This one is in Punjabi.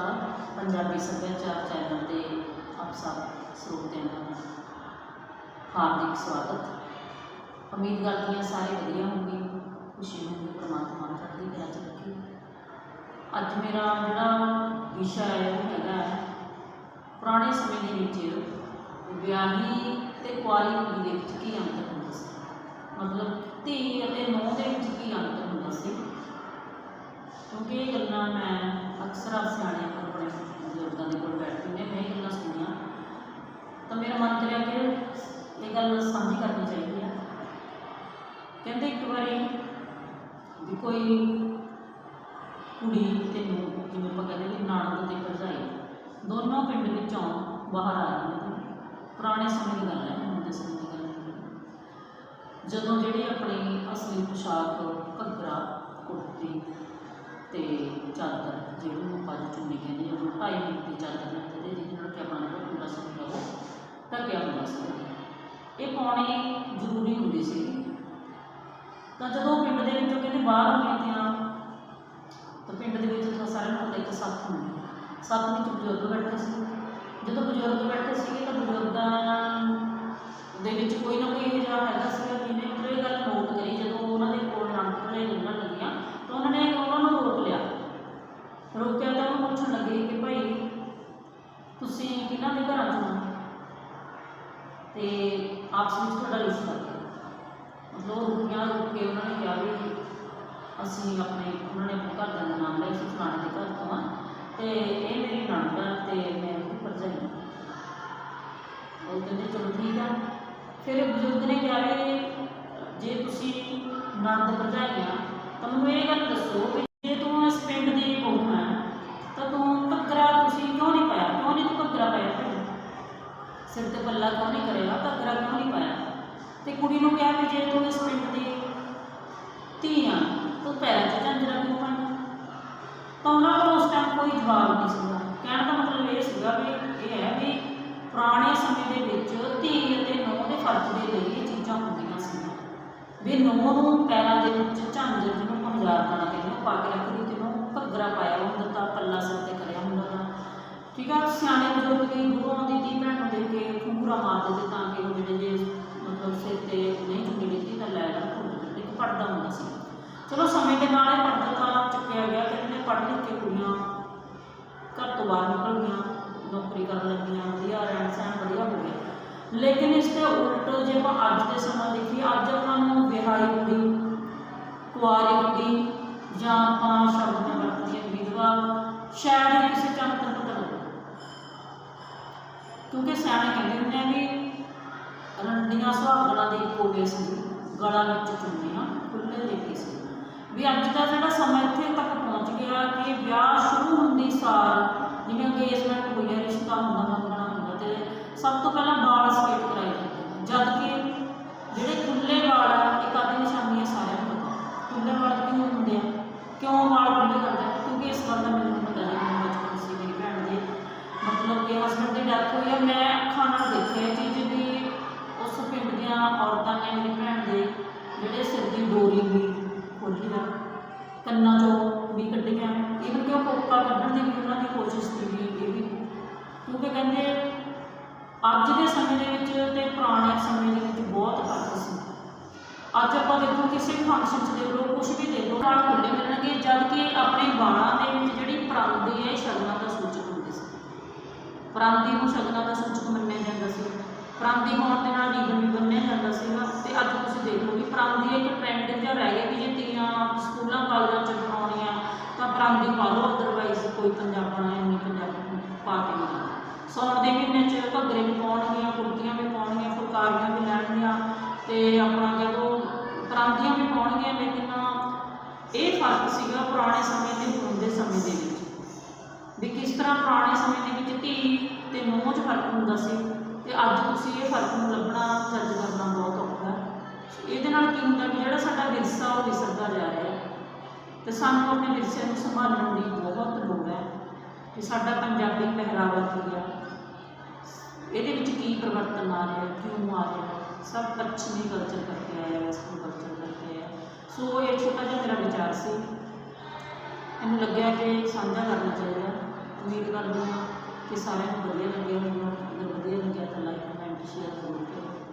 ਅਕਾਲ ਪੰਜਾਬੀ ਸੱਭਿਆਚਾਰ ਚੈਨਲ ਦੇ ਆਪ ਸਭ ਸਰੋਤਿਆਂ ਦਾ ਹਾਰਦਿਕ ਸਵਾਗਤ। ਉਮੀਦ ਕਰਦੀ ਹਾਂ ਸਾਰੇ ਵਧੀਆ ਹੋਣਗੇ, ਖੁਸ਼ੀ ਹੋਣਗੇ, ਪ੍ਰਮਾਤਮਾ ਚੜ੍ਹਦੀ ਕਲਾ ਚ ਰੱਖੇ। ਅੱਜ ਮੇਰਾ ਜਿਹੜਾ ਵਿਸ਼ਾ ਹੈ, ਉਹ ਹੈਗਾ ਪੁਰਾਣੇ ਸਮੇਂ ਦੇ ਵਿੱਚ ਵਿਆਹੀ ਤੇ ਕੁਆਰੀ ਕੁੜੀ ਦੇ ਵਿੱਚ ਕੀ ਅੰਤਰ ਹੁੰਦਾ ਸੀ? ਮਤਲਬ ਧੀ ਅਤੇ ਨੂੰਹ ਦੇ ਵਿੱਚ ਕੀ ਅੰਤਰ ਹੁੰਦਾ ਸੀ? ਕਿਉਂਕਿ ਇਹ ਗੱਲਾਂ ਮੈਂ ਅਕਸਰ ਆਪ ਸਿਆਣਿਆਂ ਆਪਣੇ ਬਜ਼ੁਰਗਾਂ ਦੇ ਕੋਲ ਬੈਠ ਕੇ ਮੈਂ ਇਹ ਗੱਲਾਂ ਸੁਣੀਆਂ। ਤਾਂ ਮੇਰਾ ਮਨ ਕਰਿਆ ਕਿ ਇਹ ਗੱਲ ਸਾਂਝੀ ਕਰਨੀ ਚਾਹੀਦੀ ਹੈ ਕਹਿੰਦੇ ਇੱਕ ਵਾਰੀ ਵੀ ਕੋਈ ਕੁੜੀ ਤੇ ਨੂੰ ਜਿਵੇਂ ਆਪਾਂ ਕਹਿੰਦੇ ਵੀ ਨਾਨਕ ਤੇ ਭਰਜਾਈ, ਦੋਨੋਂ ਪਿੰਡ ਵਿੱਚੋਂ ਬਾਹਰ ਆ ਰਹੀਆਂ ਨੇ। ਪੁਰਾਣੇ ਸਮੇਂ ਦੀ ਗੱਲ ਹੈ, ਹੁਣ ਦੇ ਸਮੇਂ ਦੀ ਗੱਲ ਨਹੀਂ ਜਦੋਂ ਜਿਹੜੀ ਆਪਣੀ ਅਸਲੀ ਪੋਸ਼ਾਕ, ਘੱਗਰਾ, ਕੁੜਤੀ ਤੇ ਚਾਦਰ ਜਿਹਨੂੰ ਆਪਾਂ ਅੱਜ ਚੁੰਨੀ ਕਹਿੰਦੇ ਹਾਂ ਉਹ ਢਾਈ ਦੀ ਚਾਦਰ ਨਾਲ ਤੇ ਜਿਹਦੇ ਨਾਲ ਕਿ ਆਪਣਾ ਪੂਰਾ ਸਰੀਰ ਆ ਉਹ ਢੱਕਿਆ ਹੁੰਦਾ ਸੀ। ਇਹ ਪਾਉਣੀ ਜ਼ਰੂਰੀ ਹੁੰਦੀ ਸੀ। ਤਾਂ ਜਦੋਂ ਪਿੰਡ ਦੇ ਵਿੱਚੋਂ ਕਹਿੰਦੇ ਬਾਹਰ ਆਉਂਦੀਆਂ ਤਾਂ ਪਿੰਡ ਦੇ ਵਿੱਚ ਤਾਂ ਸਾਰਿਆਂ ਨੂੰ ਪਤਾ ਇੱਕ ਸੱਥ ਹੁੰਦੀ ਸੱਥ ਵਿੱਚ ਬਜ਼ੁਰਗ ਬੈਠੇ ਸੀ ਜਦੋਂ ਬਜ਼ੁਰਗ ਬੈਠੇ ਸੀਗੇ ਤਾਂ ਬਜ਼ੁਰਗਾਂ ਦੇ ਵਿੱਚ ਕੋਈ ਨਾ ਕੋਈ ਇਹ ਜਿਹਾ ਹੈਗਾ ਸੀਗਾ ਜਿਹਨੇ ਮਤਲਬ ਇਹ ਗੱਲ ਨੋਟ ਕਰੀ ਜਦੋਂ ਉਹਨਾਂ ਦੇ ਕੋਲ ਰੰਗ ਭਲੇ ਲੱਗਣ ਲੱਗੀਆਂ ਤਾਂ ਉਹਨਾਂ ਨੇ ਉਹਨਾਂ ਨੂੰ ਰੋਕ ਲਿਆ ਰੋਕਿਆ ਤਾਂ ਉਹਨੂੰ ਪੁੱਛਣ ਲੱਗੇ ਕਿ ਭਾਈ, ਤੁਸੀਂ ਕਿਹਨਾਂ ਦੇ ਘਰਾਂ ਚੋਂ ਹੋ? ਤੇ ਆਪਸ ਵਿੱਚ ਤੁਹਾਡਾ ਰਿਸ਼ਤਾ ਮਤਲਬ ਉਹ ਰੁਕੀਆਂ ਰੁਕ ਕੇ ਉਹਨਾਂ ਨੇ ਕਿਹਾ ਵੀ ਅਸੀਂ ਆਪਣੇ, ਉਹਨਾਂ ਨੇ ਆਪਣੇ ਘਰ ਦਾ ਨਾਮ ਲਿਆ ਸੀ, ਫਲਾਣੇ ਦੇ ਘਰ ਤੋਂ ਆ। ਤੇ ਇਹ ਮੇਰੀ ਨਣਦ ਆ ਤੇ ਮੈਂ ਉਹਦੀ ਭਰਜਾਈ ਉਹ ਕਹਿੰਦੇ ਚਲੋ ਠੀਕ ਆ। ਫਿਰ ਬਜ਼ੁਰਗ ਨੇ ਕਿਹਾ ਵੀ ਜੇ ਤੁਸੀਂ ਨਣਦ ਭਰਜਾਈ ਆ, ਤਾਂ ਇਹ ਗੱਲ ਦੱਸੋ ਸਿਰ ਤੇ ਪੱਲਾ ਕਿਉਂ ਨਹੀਂ ਕਰੇਗਾ? ਘੱਗਰਾ ਕਿਉਂ ਨਹੀਂ ਪਾਇਆ? ਤੇ ਕੁੜੀ ਨੂੰ ਕਿਹਾ ਵੀ ਜੇ ਤੂੰ ਇਸ ਪਿੰਡ ਦੀ ਧੀ ਆ, ਤੂੰ ਪੈਰਾਂ 'ਚ ਝਾਂਜਰਾਂ ਕਿਉਂ ਪਾਈਆਂ ਤਾਂ ਉਹਨਾਂ ਕੋਲ ਉਸ ਟਾਈਮ ਕੋਈ ਜਵਾਬ ਨਹੀਂ ਸੀਗਾ। ਕਹਿਣ ਦਾ ਮਤਲਬ ਇਹ ਸੀਗਾ ਵੀ, ਇਹ ਹੈ ਵੀ ਪੁਰਾਣੇ ਸਮੇਂ ਦੇ ਵਿੱਚ ਧੀ ਅਤੇ ਨੂੰਹ ਦੇ ਫਰਜ਼ ਦੇ ਲਈ ਇਹ ਚੀਜ਼ਾਂ ਹੁੰਦੀਆਂ ਸੀ ਵੀ ਨੂੰਹ ਨੂੰ ਪੈਰਾਂ ਦੇ ਵਿੱਚ ਝਾਂਜਰ ਜਿਹਨੂੰ ਪੰਜਾਬ ਦਾ ਕਹਿੰਦੇ ਉਹ ਪਾ ਕੇ ਰੱਖਦੀ ਤੇ ਉਹਨੂੰ ਘੱਗਰਾ ਪਾਇਆ ਹੁੰਦਾ ਤਾਂ ਪੱਲਾ ਸਿਰ ਤੇ ਕਰਿਆ ਹੁੰਦਾ ਤਾਂ। ਠੀਕ ਆ, ਸਿਆਣੇ ਬਜ਼ੁਰਗ ਦੀ ਗੁਰੂਆਂ ਦੀ ਧੀ ਭੈਣ। ਨਾਲੇ ਇਹ ਚੁੱਕਿਆ ਗਿਆ, ਕਹਿੰਦੇ ਨੇ ਪੜ੍ਹ ਲਿਖ ਕੇ ਕੁੜੀਆਂ ਘਰ ਤੋਂ ਬਾਹਰ ਨਿਕਲ ਗਈਆਂ, ਨੌਕਰੀ ਕਰਨ ਲੱਗੀਆਂ, ਵਧੀਆ ਰਹਿਣ ਸਹਿਣ ਵਧੀਆ ਹੋ ਗਿਆ। ਲੇਕਿਨ ਇਸ ਦੇ ਉਲਟ ਜੇ ਆਪਾਂ ਅੱਜ ਦੇ ਸਮਾਂ ਦੇਖੀਏ, ਅੱਜ ਆਪਾਂ ਨੂੰ ਵਿਆਹੀ ਕੁੜੀ, ਕੁਆਰੀ ਕੁੜੀ ਜਾਂ ਆਪਾਂ ਸ਼ਬਦ ਨਾਲ ਵਰਤਦੇ ਹਾਂ ਵਿਧਵਾ, ਸ਼ਾਇਦ ਹੀ ਕਿਸੇ ਚੰਦ ਤੱਕ ਪਤਾ ਲੱਗੇ ਕਿਉਂਕਿ ਸਿਆਣੇ ਕਹਿੰਦੇ ਹੁੰਦੇ ਆ ਵੀ ਰੰਡੀਆਂ ਸੁਹਾਗਣਾ ਦੇ ਇੱਕੋ ਵੇਸ ਗਲਾ ਵਿੱਚ ਚੁੰਨੀਆਂ ਖੁੱਲੇ ਦੇ ਸੀ। ਵੀ ਅੱਜ ਦਾ ਜਿਹੜਾ ਸਮਾਂ ਇੱਥੇ ਤੱਕ ਪਹੁੰਚ ਗਿਆ ਕਿ ਵਿਆਹ ਸ਼ੁਰੂ ਹੁੰਦੀ ਸਾਰ ਜਿਵੇਂ ਅੰਗੇਜਮੈਂਟ ਹੋਈ ਹੈ ਰਿਸ਼ਤਾ ਹੁੰਦਾ ਮੰਗਣਾ ਹੁੰਦਾ ਤੇ ਸਭ ਤੋਂ ਪਹਿਲਾਂ ਵਾਲ ਸਟੇਟ ਕਰਾਏ ਜਾਂਦੇ ਨੇ। ਜਦ ਕਿ ਜਿਹੜੇ ਖੁੱਲੇ ਵਾਲ ਆ, ਇੱਕ ਆਦੀ ਨਿਸ਼ਾਨੀ ਹੈ ਸਾਰਿਆਂ ਨੂੰ ਪਤਾ। ਖੁੱਲੇ ਵਾਲ ਕਿਉਂ ਹੁੰਦੇ ਆ? ਕਿਉਂ ਵਾਲ ਖੁੱਲੇ ਕਰਦੇ ਕਿਉਂਕਿ ਇਸ ਗੱਲ ਦਾ ਮੈਨੂੰ ਪਤਾ ਨਹੀਂ ਮੈਨੂੰ ਬਚਪਨ ਸੀ ਮੇਰੀ ਭੈਣ ਦੇ। ਮਤਲਬ ਕਿ ਹਸਬੰਡ ਦੀ ਡੈਥ ਹੋਈ ਹੈ ਮੈਂ ਅੱਖਾਂ ਨਾਲ ਦੇਖਿਆ ਇਹ ਚੀਜ਼ ਵੀ ਉਸ ਪਿੰਡ ਦੀਆਂ ਔਰਤਾਂ ਨੇ, ਮੇਰੀ ਭੈਣ ਦੇ ਜਿਹੜੇ ਸਿਰ ਦੀ ਡੋਰੀ ਵੀ ਸਮੇਂ ਦੇ ਵਿੱਚ ਤੇ ਪੁਰਾਣੇ ਸਮੇਂ ਦੇ ਵਿੱਚ ਬਹੁਤ ਫ਼ਰਕ ਸੀ। ਅੱਜ ਆਪਾਂ ਦੇਖੋ ਕਿਸੇ ਵੀ ਫੰਕਸ਼ਨ 'ਚ ਦੇਖ ਲਓ ਕੁਝ ਵੀ ਦੇਖ ਲਓ ਨਾਲ ਖੁੱਲੇ ਮਿਲਣਗੇ ਜਦ ਕਿ ਆਪਣੇ ਬਾਲਾਂ ਦੇ ਵਿੱਚ ਜਿਹੜੀ ਪਰਾਂਦੀ ਹੈ ਸ਼ਗਨਾਂ ਦਾ ਸੂਚਕ ਹੁੰਦੀ ਸੀ। ਪਰਾਂਦੀ ਨੂੰ ਸ਼ਗਨਾਂ ਦਾ ਸੂਚਕ ਮੰਨਿਆ ਜਾਂਦਾ ਸੀ। ਪਰਾਂਦੀ ਪਾਉਣ ਦੇ ਨਾਲ ਰੀਬਨ ਵੀ ਬੰਨਿਆ ਜਾਂਦਾ ਸੀਗਾ। ਤੇ ਅੱਜ ਤੁਸੀਂ ਦੇਖ ਲਓ ਕਿ ਪਰਾਂਦੀ ਇੱਕ ਟ੍ਰੈਂਡ ਜਿਹਾ ਰਹਿ ਗਿਆ ਵੀ ਜੇ ਤੀਆਂ ਸਕੂਲਾਂ, ਕਾਲਜਾਂ 'ਚ ਬਣਾਉਣੀਆਂ ਤਾਂ ਪਰਾਂਦੀ ਪਾ ਲਓ ਅਦਰਵਾਈਜ਼ ਕੋਈ ਪੰਜਾਬਣਾ ਇੰਨੀ ਪੰਜਾਬੀ ਪਾ ਕੇ ਨਹੀਂ। ਜਾਣਾ। ਸਾਉਣ ਦੇ ਮਹੀਨੇ 'ਚ ਘੱਗਰੇ ਵੀ ਪਾਉਣਗੀਆਂ ਫ਼ਰਕ ਸੀਗਾ ਪੁਰਾਣੇ ਸਮੇਂ ਤੇ ਹੁਣ ਦੇ ਸਮੇਂ ਦੇ ਵਿੱਚ। ਵੀ ਕਿਸ ਤਰ੍ਹਾਂ ਪੁਰਾਣੇ ਸਮੇਂ ਦੇ ਵਿੱਚ ਧੀ ਤੇ ਨੂੰਹ 'ਚ ਫ਼ਰਕ ਹੁੰਦਾ ਸੀ ਤੇ ਅੱਜ ਤੁਸੀਂ ਇਹ ਫ਼ਰਕ ਨੂੰ ਲੱਭਣਾ, ਜੱਜ ਕਰਨਾ ਬਹੁਤ ਔਖਾ। ਇਹਦੇ ਨਾਲ ਕੀ ਹੁੰਦਾ ਕਿ ਜਿਹੜਾ ਸਾਡਾ ਵਿਰਸਾ ਉਹ ਵਿਸਰਦਾ ਜਾ ਰਿਹਾ ਤੇ ਸਾਨੂੰ ਆਪਣੇ ਵਿਰਸੇ ਨੂੰ ਸੰਭਾਲਣ ਦੀ ਬਹੁਤ ਲੋੜ ਹੈ ਕਿ ਸਾਡਾ ਪੰਜਾਬੀ ਪਹਿਰਾਵਾ ਕੀ ਹੈ? ਇਹਦੇ ਵਿੱਚ ਕੀ ਪਰਿਵਰਤਨ ਆ ਰਿਹਾ, ਕਿਉਂ ਆ ਰਿਹਾ? सब पश्चिमी कल्चर करके आया वेस्टर्न ਕਲਚਰ ਕਰਕੇ आया ਸੋ ਇਹ ਛੋਟਾ ਜਿਹਾ ਮੇਰਾ ਵਿਚਾਰ ਸੀ। ਮੈਨੂੰ ਲੱਗਿਆ ਕਿ ਸਾਂਝਾ ਕਰਨਾ ਚਾਹੀਦਾ। ਉਮੀਦ ਕਰਦੀ ਹਾਂ ਕਿ ਸਾਰਿਆਂ ਨੂੰ ਵਧੀਆ ਲੱਗਿਆ ਹੋਵੇਗਾ ਅਗਰ ਵਧੀਆ ਲੱਗਿਆ ਤਾਂ ਲਾਈਕ ਕਮੈਂਟ ਸ਼ੇਅਰ ਜ਼ਰੂਰ ਕਰੋ